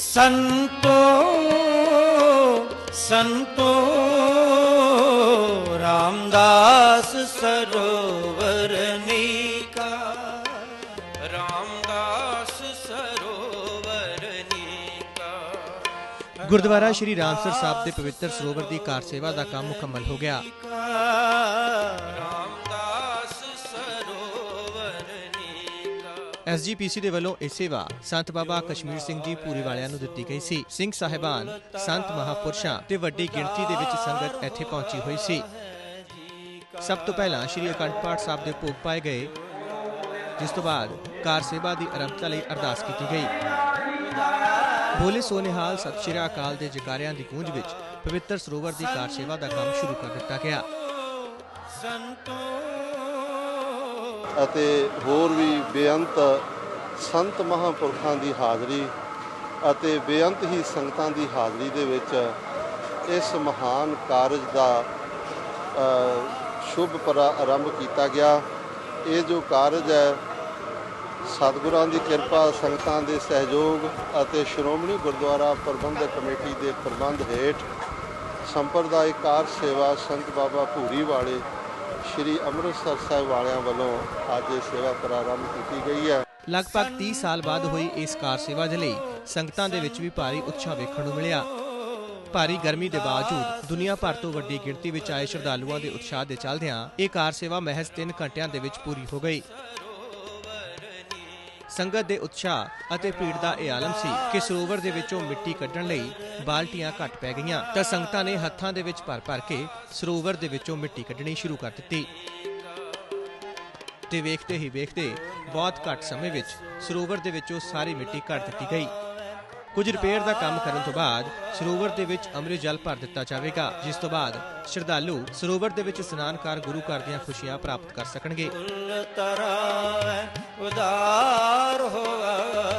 ਸੰਤੋ ਸੰਤੋ, ਰਾਮਦਾਸ ਸਰੋਵਰ ਰਾਮਦਾਸ ਸਰੋਵਰ ਗੁਰਦੁਆਰਾ ਸ਼੍ਰੀ ਰਾਮਸਰ ਸਾਹਿਬ ਦੇ ਪਵਿੱਤਰ ਸਰੋਵਰ ਦੀ ਕਾਰ ਸੇਵਾ ਦਾ ਕੰਮ ਮੁਕੰਮਲ ਹੋ ਗਿਆ। ਐਸਜੀਪੀਸੀ ਦੇ ਵੱਲੋਂ ਇਹ ਸੇਵਾ ਸੰਤ ਬਾਬਾ ਕਸ਼ਮੀਰ ਸਿੰਘ ਜੀ ਪੂਰੀ ਵਾਲਿਆਂ ਨੂੰ ਦਿੱਤੀ ਗਈ ਸੀ। ਸਿੰਘ ਸਾਹਿਬਾਨ, ਸੰਤ ਮਹਾਪੁਰਸ਼ਾਂ ਤੇ ਵੱਡੀ ਗਿਣਤੀ ਦੇ ਵਿੱਚ ਸੰਗਤ ਇੱਥੇ ਪਹੁੰਚੀ ਹੋਈ ਸੀ। ਸਭ ਤੋਂ ਪਹਿਲਾਂ ਸ਼੍ਰੀ ਅਖੰਡ ਪਾਠ ਸਾਹਿਬ ਦੇ ਭੋਗ ਪਾਏ ਗਏ, ਜਿਸ ਤੋਂ ਬਾਅਦ ਕਾਰ ਸੇਵਾ ਦੀ ਆਰੰਭਤਾ ਲਈ ਅਰਦਾਸ ਕੀਤੀ ਗਈ। ਬੋਲੇ ਸੋਨਿਹਾਲ ਸਤਿ ਸ਼੍ਰੀ ਅਕਾਲ ਦੇ ਜਕਾਰਿਆਂ ਦੀ ਗੂੰਜ ਵਿੱਚ ਪਵਿੱਤਰ ਸਰੋਵਰ ਦੀ ਕਾਰ ਸੇਵਾ ਦਾ ਕੰਮ ਸ਼ੁਰੂ ਕਰ ਦਿੱਤਾ ਗਿਆ। ਅਤੇ ਹੋਰ ਵੀ ਬੇਅੰਤ ਸੰਤ ਮਹਾਂਪੁਰਖਾਂ ਦੀ ਹਾਜ਼ਰੀ ਅਤੇ ਬੇਅੰਤ ਹੀ ਸੰਗਤਾਂ ਦੀ ਹਾਜ਼ਰੀ ਦੇ ਵਿੱਚ ਇਸ ਮਹਾਨ ਕਾਰਜ ਦਾ ਅ, ਸ਼ੁਭ ਪ੍ਰਾਰੰਭ ਕੀਤਾ ਗਿਆ। ਇਹ ਜੋ ਕਾਰਜ ਹੈ ਸਤਿਗੁਰਾਂ ਦੀ ਕਿਰਪਾ ਸੰਗਤਾਂ ਦੇ ਸਹਿਯੋਗ ਅਤੇ ਸ਼੍ਰੋਮਣੀ ਗੁਰਦੁਆਰਾ ਪ੍ਰਬੰਧਕ ਕਮੇਟੀ ਦੇ ਪ੍ਰਬੰਧ ਹੇਠ ਸੰਪਰਦਾਇਕ ਕਾਰ ਸੇਵਾ ਸੰਤ ਬਾਬਾ ਭੂਰੀ ਵਾਲੇ ਸ਼੍ਰੀ ਅੰਮ੍ਰਿਤਸਰ ਸਾਹਿਬ ਵਾਲਿਆਂ ਵੱਲੋਂ ਅੱਜ ਇਹ ਸੇਵਾ ਪ੍ਰਾਰੰਭ ਕੀਤੀ ਗਈ ਹੈ। ਲਗਭਗ 30 ਸਾਲ ਬਾਅਦ ਹੋਈ ਇਸ ਕਾਰ ਸੇਵਾ ਦੇ ਲਈ ਸੰਗਤਾਂ ਦੇ ਵਿੱਚ ਵੀ ਭਾਰੀ ਉਤਸ਼ਾਹ ਵੇਖਣ ਨੂੰ ਮਿਲਿਆ। ਭਾਰੀ ਗਰਮੀ ਦੇ ਬਾਵਜੂਦ ਦੁਨੀਆ ਭਰ ਤੋਂ ਵੱਡੀ ਗਿਣਤੀ ਵਿੱਚ ਆਏ ਸ਼ਰਧਾਲੂਆਂ ਦੇ ਉਤਸ਼ਾਹ ਦੇ ਚੱਲਦਿਆਂ ਇਹ ਕਾਰ ਸੇਵਾ ਮਹਿਜ਼ 3 ਘੰਟਿਆਂ ਦੇ ਵਿੱਚ ਪੂਰੀ ਹੋ ਗਈ। ਸੰਗਤ ਦੇ ਉਤਸ਼ਾਹ ਅਤੇ ਭੀੜ ਦਾ ਇਹ ਆਲਮ ਸੀ ਕਿ ਸਰੋਵਰ ਦੇ ਵਿੱਚੋਂ ਮਿੱਟੀ ਕੱਢਣ ਲਈ ਬਾਲਟੀਆਂ ਘੱਟ ਪੈ ਗਈਆਂ। ਤਾਂ ਸੰਗਤਾਂ ਨੇ ਹੱਥਾਂ ਦੇ ਵਿੱਚ ਭਰ ਭਰ ਕੇ ਸਰੋਵਰ ਦੇ ਵਿੱਚੋਂ ਮਿੱਟੀ ਕੱਢਣੀ ਸ਼ੁਰੂ ਕਰ ਦਿੱਤੀ। ਤੇ ਵੇਖਦੇ ਹੀ ਵੇਖਦੇ ਬਹੁਤ ਘੱਟ ਸਮੇਂ ਵਿੱਚ ਸਰੋਵਰ ਦੇ ਵਿੱਚੋਂ ਸਾਰੀ ਮਿੱਟੀ ਕੱਢ ਦਿੱਤੀ ਗਈ। ਕੁਝ ਰਿਪੇਅਰ ਦਾ ਕੰਮ ਕਰਨ ਤੋਂ ਬਾਅਦ ਸਰੋਵਰ ਦੇ ਵਿੱਚ ਅੰਮ੍ਰਿਤ ਜਲ ਭਰ ਦਿੱਤਾ ਜਾਵੇਗਾ ਜਿਸ ਤੋਂ ਬਾਅਦ ਸ਼ਰਧਾਲੂ ਸਰੋਵਰ ਦੇ ਵਿੱਚ ਇਸ਼ਨਾਨ ਕਰ ਗੁਰੂ ਘਰ ਦੀਆਂ ਖੁਸ਼ੀਆਂ ਪ੍ਰਾਪਤ ਕਰ ਸਕਣਗੇ। ਕੁਲ ਤਰਾਵੈ ਉਦਾਰ ਹੋਆ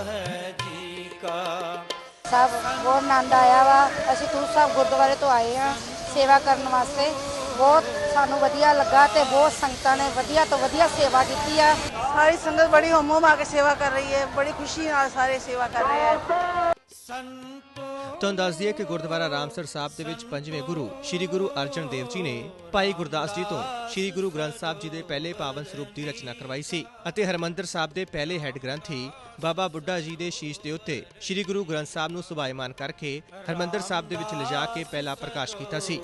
ਹੈ ਜੀ ਕਾ ਸਭ ਬਹੁਤ ਆਨੰਦ ਆਇਆ ਵਾ। ਅਸੀਂ ਤੂਰ ਸਾਹਿਬ ਗੁਰਦੁਆਰੇ ਤੋਂ ਆਏ ਆ ਸੇਵਾ ਕਰਨ ਵਾਸਤੇ। ਬਹੁਤ ਸਾਨੂੰ ਵਧੀਆ ਲੱਗਾ ਤੇ ਬਹੁਤ ਸੰਗਤਾਂ ਨੇ ਵਧੀਆ ਤੋਂ ਵਧੀਆ ਸੇਵਾ ਕੀਤੀ ਆ। ਸਾਰੀ ਸੰਗਤ ਬੜੀ ਹਮੋ ਮਾ ਕੇ ਸੇਵਾ ਕਰ ਰਹੀ ਹੈ ਬੜੀ ਖੁਸ਼ੀ ਨਾਲ ਸਾਰੇ ਸੇਵਾ ਕਰ ਰਹੇ ਹੈ ਤੁਹਾਨੂੰ ਦੱਸ ਦਈਏ ਕਿ ਗੁਰਦੁਆਰਾ ਰਾਮਸਰ ਸਾਹਿਬ ਦੇ ਵਿੱਚ ਪੰਜਵੇਂ ਗੁਰੂ ਸ੍ਰੀ ਗੁਰੂ ਅਰਜਨ ਦੇਵ ਜੀ ਨੇ ਭਾਈ ਗੁਰਦਾਸ ਜੀ ਤੋਂ ਸ੍ਰੀ ਗੁਰੂ ਗ੍ਰੰਥ ਸਾਹਿਬ ਜੀ ਦੇ ਪਹਿਲੇ ਪਾਵਨ ਸਰੂਪ ਦੀ ਰਚਨਾ ਕਰਵਾਈ ਸੀ ਅਤੇ ਹਰਮੰਦਰ ਸਾਹਿਬ ਦੇ ਪਹਿਲੇ ਹੈੱਡ ਗ੍ਰੰਥੀ ਬਾਬਾ ਬੁੱਢਾ ਜੀ ਦੇ ਸ਼ੀਸ਼ ਦੇ ਉੱਤੇ ਸ੍ਰੀ ਗੁਰੂ ਗ੍ਰੰਥ ਸਾਹਿਬ ਨੂੰ ਸੁਭਾਇਮਾਨ ਕਰਕੇ ਹਰਮੰਦਰ ਸਾਹਿਬ ਦੇ ਵਿੱਚ ਲਿਜਾ ਕੇ ਪਹਿਲਾ ਪ੍ਰਕਾਸ਼ ਕੀਤਾ ਸੀ।